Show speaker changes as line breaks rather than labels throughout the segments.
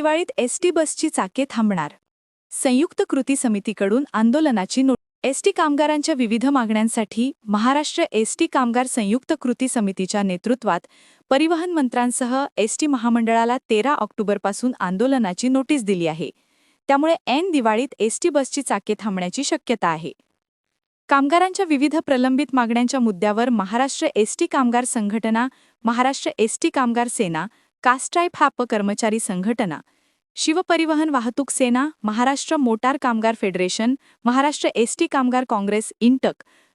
दिवाळीत एसटी बसची चाके थांबणार. संयुक्त कृती समितीकडून आंदोलनाची नोट एसटी कामगारांच्या विविध मागण्यांसाठी महाराष्ट्र एसटी कामगार संयुक्त कृती समितीच्या नेतृत्वात परिवहन मंत्र्यांसह एसटी महामंडळाला तेरा ऑक्टोबरपासून आंदोलनाची नोटीस दिली आहे. त्यामुळे ऐन दिवाळीत एसटी बसची चाके थांबण्याची शक्यता आहे. कामगारांच्या विविध प्रलंबित मागण्यांच्या मुद्द्यावर महाराष्ट्र एसटी कामगार संघटना महाराष्ट्र एसटी कामगार सेना कास्ट्राईप हा कर्मचारी संघटना. शिवपरिवहन वाहतूक सेना महाराष्ट्र मोटार कामगार फेडरेशन महाराष्ट्र एसटी कामगार काँग्रेस इंटक.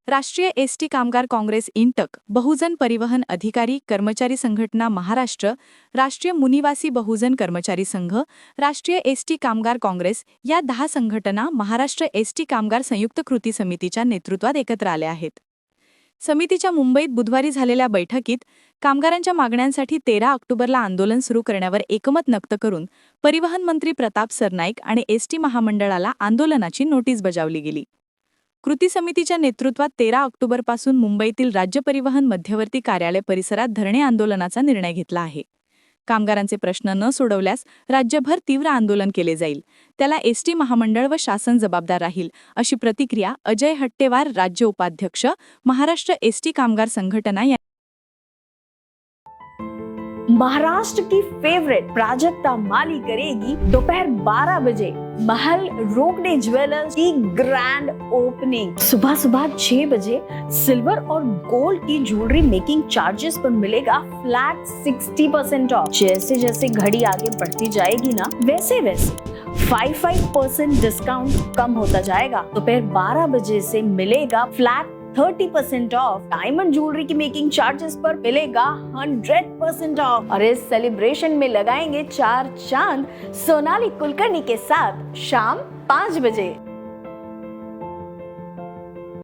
राष्ट्रीय एसटी कामगार काँग्रेस इंटक. बहुजन परिवहन अधिकारी कर्मचारी संघटना महाराष्ट्र. राष्ट्रीय मुनिवासी बहुजन कर्मचारी संघ राष्ट्रीय एसटी कामगार काँग्रेस. या दहा संघटना महाराष्ट्र एसटी कामगार संयुक्त कृती समितीच्या नेतृत्वात एकत्र आल्या आहेत. समितीच्या मुंबईत बुधवारी झालेल्या बैठकीत कामगारांच्या मागण्यांसाठी तेरा ऑक्टोबरला आंदोलन सुरू करण्यावर एकमत नक्त करून परिवहन मंत्री प्रताप सरनाईक आणि एसटी महामंडळाला आंदोलनाची नोटीस बजावली गेली. कृती समितीच्या नेतृत्वात तेरा ऑक्टोबरपासून मुंबईतील राज्य परिवहन मध्यवर्ती कार्यालय परिसरात धरणे आंदोलनाचा निर्णय घेतला आहे. कामगारांचे प्रश्न न सोडवल्यास राज्यभर तीव्र आंदोलन केले जाईल. त्याला एसटी महामंडळ व शासन जबाबदार राहील अशी प्रतिक्रिया अजय हट्टेवार राज्य उपाध्यक्ष महाराष्ट्र एसटी कामगार संघटना या
महाराष्ट्र की फेवरेट प्राजक्ता माली करेगी दोपहर 12 बजे। महल रोकने ज्वेलर्स की ग्रैंड ओपनिंग सुबह सुबह 6 बजे सिल्वर और गोल्ड की ज्वेलरी मेकिंग चार्जेस पर मिलेगा फ्लैट 60 परसेंट ऑफ़ जैसे जैसे घड़ी आगे बढ़ती जाएगी ना, वैसे वैसे फाइव फाइव परसेंट डिस्काउंट कम होता जाएगा। दोपहर 12 बजे से मिलेगा flat thirty percent off diamond jewellery की मेकिंग चार्जेस पर मिलेगा हंड्रेड परसेंट ऑफ़ और इस सेलिब्रेशन में लगाएँगे चार चाँद सोनाली कुलकर्णी के साथ शाम पाँच बजे।